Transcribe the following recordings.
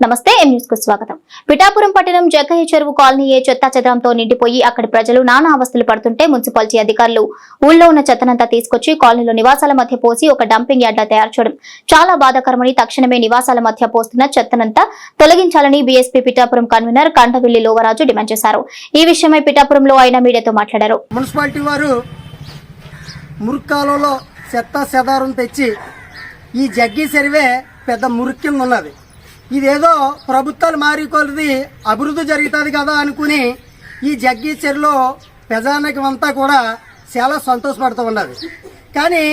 నమస్తే ఎం న్యూస్కు స్వాగతం. పిఠాపురం పట్టణం జగ్గయ్య చెరువు కాలనీ ఏ చెత్తా చెదరంతో నిండిపోయి అక్కడి ప్రజలు నానా అవస్థలు పడుతుంటే మున్సిపాలిటీ అధికారులు ఊళ్ళో ఉన్న చెత్తనంతా తీసుకొచ్చి కాలనీలో నివాసాల మధ్య పోసి ఒక డంపింగ్ యార్డ్లా తయారు చేయడం. చాలా బాధాకరమని తక్షణమే నివాసాల మధ్య పోస్తున్న చెత్తనంతా తొలగించాలని BSP Pithapuram convener Kandavilli Lovaraju demand చేశారు. ఈ విషయమై పిఠాపురంలో ఆయన మీడియాతో మాట్లాడారు. మున్సిపాలిటీ వారు మురుక్కాలలో చెత్త చెదారం తెచ్చి ఈ జగ్గి సర్వే పెద్ద మురికి ఉన్నది. ఇదేదో ప్రభుత్వాలు మారికొలది అభివృద్ధి జరుగుతుంది కదా అనుకుని ఈ జగ్గి చెరులో ప్రజానికం కూడా చాలా సంతోషపడుతూ ఉన్నది. కానీ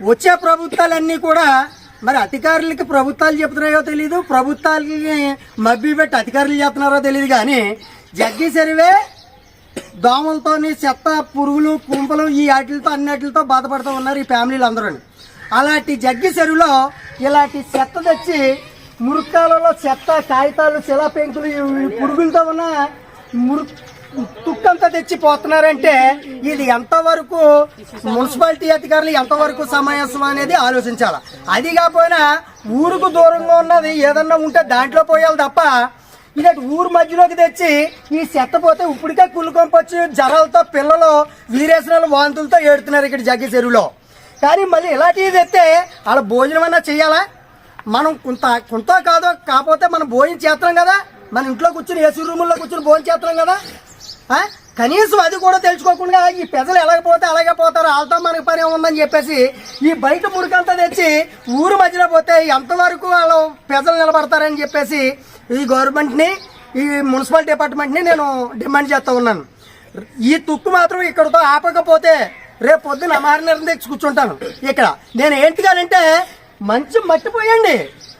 వచ్చే ప్రభుత్వాలన్నీ కూడా మరి అధికారులకి ప్రభుత్వాలు చెప్తున్నాయో తెలియదు ప్రభుత్వాలకి మబ్బి పెట్టి అధికారులు చెప్తున్నారో తెలియదు కానీ జగ్గి చెరువే దోమలతోని చెత్త పురుగులు కుంపలు ఈ వాటితో అన్నిటితో బాధపడుతూ ఉన్నారు ఈ ఫ్యామిలీలు అందరూ. అలాంటి జగ్గి చెరువులో ఇలాంటి చెత్త తెచ్చి మురుక్కాలలో చెత్త కాగితాలు చిలా పెంకులు పురుగులతో ఉన్న మురు తుక్కంతా తెచ్చి పోతున్నారంటే ఇది ఎంతవరకు మున్సిపాలిటీ అధికారులు ఎంతవరకు సమావేశం అనేది ఆలోచించాలి? అది కాకపోయినా ఊరుకు దూరంగా ఉన్నది ఏదన్నా ఉంటే దాంట్లో పోయాలి తప్ప ఇలాంటి ఊరు మధ్యలోకి తెచ్చి ఈ చెత్త పోతే ఇప్పటికే కుళ్ళుకొంపొచ్చి జ్వరాలతో పిల్లలు వీరేసిన వాంతులతో ఏడుతున్నారు ఇక్కడ జగ్గి చెరువులో. కానీ మళ్ళీ ఇలాంటివి తెస్తే వాళ్ళ భోజనం అన్నా చేయాలా? మనం కొంత కొంత కాదో కాకపోతే మనం భోజనం చేస్తాం కదా. మన ఇంట్లో కూర్చుని ఏసీ రూముల్లో కూర్చుని భోజనం చేస్తాం కదా. కనీసం అది కూడా తెలుసుకోకుండా ఈ పెద్దలు ఎలాగ పోతే అలాగే పోతారు వాళ్ళతో మనకి పని ఉందని చెప్పేసి ఈ బయట మురికంతా తెచ్చి ఊరు మధ్యలో పోతే ఎంతవరకు వాళ్ళు ప్రజలు నిలబడతారని చెప్పేసి ఈ గవర్నమెంట్ని ఈ మున్సిపల్ డిపార్ట్మెంట్ని నేను డిమాండ్ చేస్తూ ఉన్నాను. ఈ తుక్కు మాత్రం ఇక్కడతో ఆపకపోతే రేపు పొద్దున అమరనరం తెచ్చి కూర్చుంటాను. ఇక్కడ నేను ఏంటి కానంటే మంచి మట్టిపోయండి.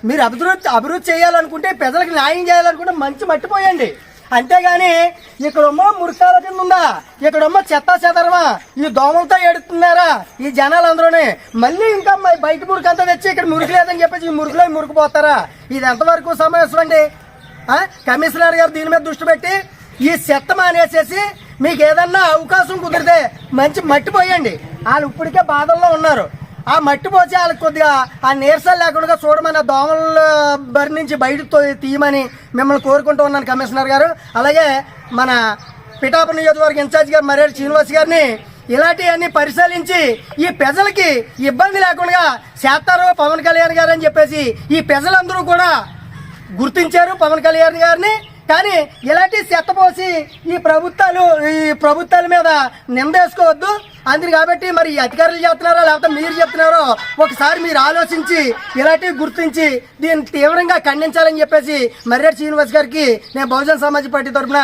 మీరు అభివృద్ధి అభివృద్ధి చేయాలనుకుంటే ప్రజలకు న్యాయం చేయాలనుకుంటే మంచి మట్టిపోయండి. అంతేగాని ఇక్కడమ్మ మురికాల కింద ఉందా? ఇక్కడమ్మ చెత్త చెదరమా? ఈ దోమలతో ఎడుతున్నారా ఈ జనాలందరూనే మళ్ళీ ఇంకా బయట బయట మురికంతా తెచ్చి ఇక్కడ మురికి లేదని చెప్పేసి ఈ మురికిలో మురికిపోతారా? ఇది ఎంతవరకు సమావేశం అండి? కమిషనర్ గారు దీని మీద దృష్టి పెట్టి ఈ చెత్త మానేసేసి మీకు ఏదన్నా అవకాశం కుదిరితే మంచి మట్టి పోయండి వాళ్ళు ఇప్పటికే బాధల్లో ఉన్నారు. ఆ మట్టి పోసి వాళ్ళకి కొద్దిగా ఆ నీరసాలు లేకుండా చూడమని ఆ దోమల బరి నుంచి బయటతో తీయమని మిమ్మల్ని కోరుకుంటూ ఉన్నాను కమిషనర్ గారు. అలాగే మన పిఠాపు నియోజకవర్గ ఇన్ఛార్జ్ గారు మర్యాద శ్రీనివాస్ గారిని ఇలాంటివన్నీ పరిశీలించి ఈ ప్రజలకి ఇబ్బంది లేకుండా చేస్తారు పవన్ కళ్యాణ్ గారు అని చెప్పేసి ఈ ప్రజలందరూ కూడా గుర్తించారు పవన్ కళ్యాణ్ గారిని. కానీ ఇలాంటి చెత్తపోసి ఈ ప్రభుత్వాలు ఈ ప్రభుత్వాల మీద నిందేసుకోవద్దు. అందుకు కాబట్టి మరి అధికారులు చెప్తున్నారో లేకపోతే మీరు చెప్తున్నారో ఒకసారి మీరు ఆలోచించి ఇలాంటివి గుర్తించి దీన్ని తీవ్రంగా ఖండించాలని చెప్పేసి మర్రెడ్ శ్రీనివాస్ గారికి నేను బహుజన సమాజ్ పార్టీ తరఫున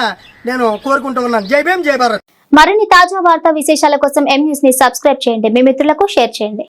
నేను కోరుకుంటూ ఉన్నాను. జై భీమ్ జై భారత్. మరిన్ని తాజా వార్తా విశేషాల కోసం ఎం న్యూస్ని సబ్స్క్రైబ్ చేయండి. మీ మిత్రులకు షేర్ చేయండి.